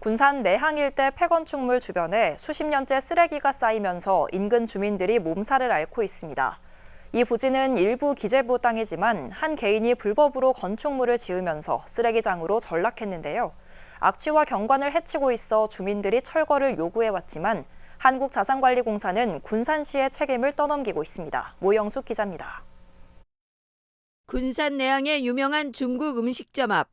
군산 내항 일대 폐건축물 주변에 수십 년째 쓰레기가 쌓이면서 인근 주민들이 몸살을 앓고 있습니다. 이 부지는 일부 기재부 땅이지만 한 개인이 불법으로 건축물을 지으면서 쓰레기장으로 전락했는데요. 악취와 경관을 해치고 있어 주민들이 철거를 요구해왔지만 한국자산관리공사는 군산시의 책임을 떠넘기고 있습니다. 모영숙 기자입니다. 군산 내항의 유명한 중국 음식점 앞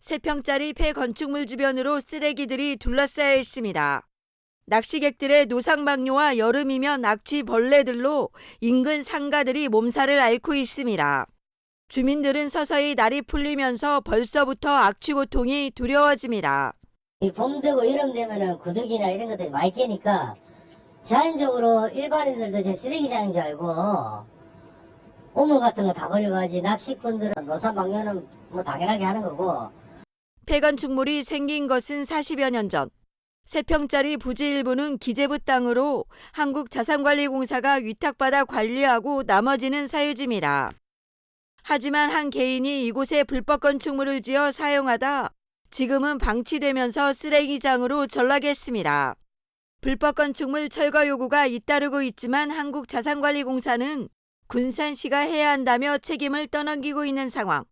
3평짜리 폐건축물 주변으로 쓰레기들이 둘러싸여 있습니다. 낚시객들의 노상방뇨와 여름이면 악취 벌레들로 인근 상가들이 몸살을 앓고 있습니다. 주민들은 서서히 날이 풀리면서 벌써부터 악취 고통이 두려워집니다. 이봄 되고 여름 되면은 구더기나 이런 것들이 많이 깨니까 자연적으로 일반인들도 저 쓰레기장인 줄 알고 오물 같은 거 다 버려가지 낚시꾼들은 노사방뇨는 뭐 당연하게 하는 거고 폐건축물이 생긴 것은 40여 년 전. 3평짜리 부지 일부는 기재부 땅으로 한국자산관리공사가 위탁받아 관리하고 나머지는 사유지입니다. 하지만 한 개인이 이곳에 불법 건축물을 지어 사용하다 지금은 방치되면서 쓰레기장으로 전락했습니다. 불법 건축물 철거 요구가 잇따르고 있지만 한국자산관리공사는 군산시가 해야 한다며 책임을 떠넘기고 있는 상황.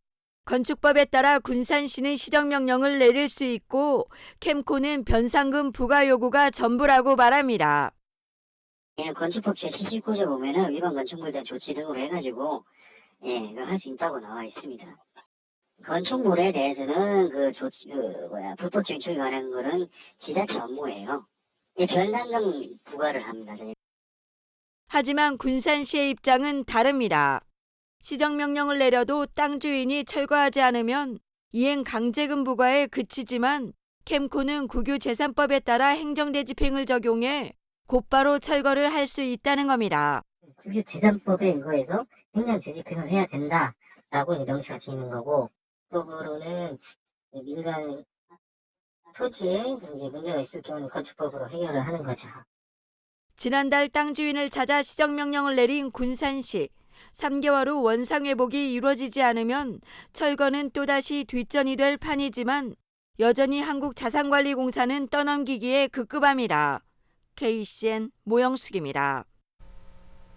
건축법에 따라 군산시는 시정명령을 내릴 수 있고 캠코는 변상금 부과 요구가 전부라고 말합니다. 얘는 건축법 제79조 보면은 위반 건축물에 대한 조치 등으로 해가지고 예, 할 수 있다고 나와 있습니다. 건축물에 대해서는 그 조치, 그 뭐야 불법 증축에 관한 거는 지자체 업무예요. 예, 변상금 부과를 합니다. 저희. 하지만 군산 시의 입장은 다릅니다. 시정명령을 내려도 땅 주인이 철거하지 않으면 이행 강제금 부과에 그치지만 캠코는 국유재산법에 따라 행정대 집행을 적용해 곧바로 철거를 할 수 있다는 겁니다. 국유재산법에 의거해서 행정재집행을 해야 된다라고 명시가 되어 있는 거고 법으로는 민간 토지에 문제가 있을 경우는 건축법으로 해결을 하는 거죠. 지난달 땅 주인을 찾아 시정명령을 내린 군산시. 3개월 후 원상 회복이 이루어지지 않으면 철거는 또다시 뒷전이 될 판이지만 여전히 한국자산관리공사는 떠넘기기에 급급합니다. KCN 모영숙입니다.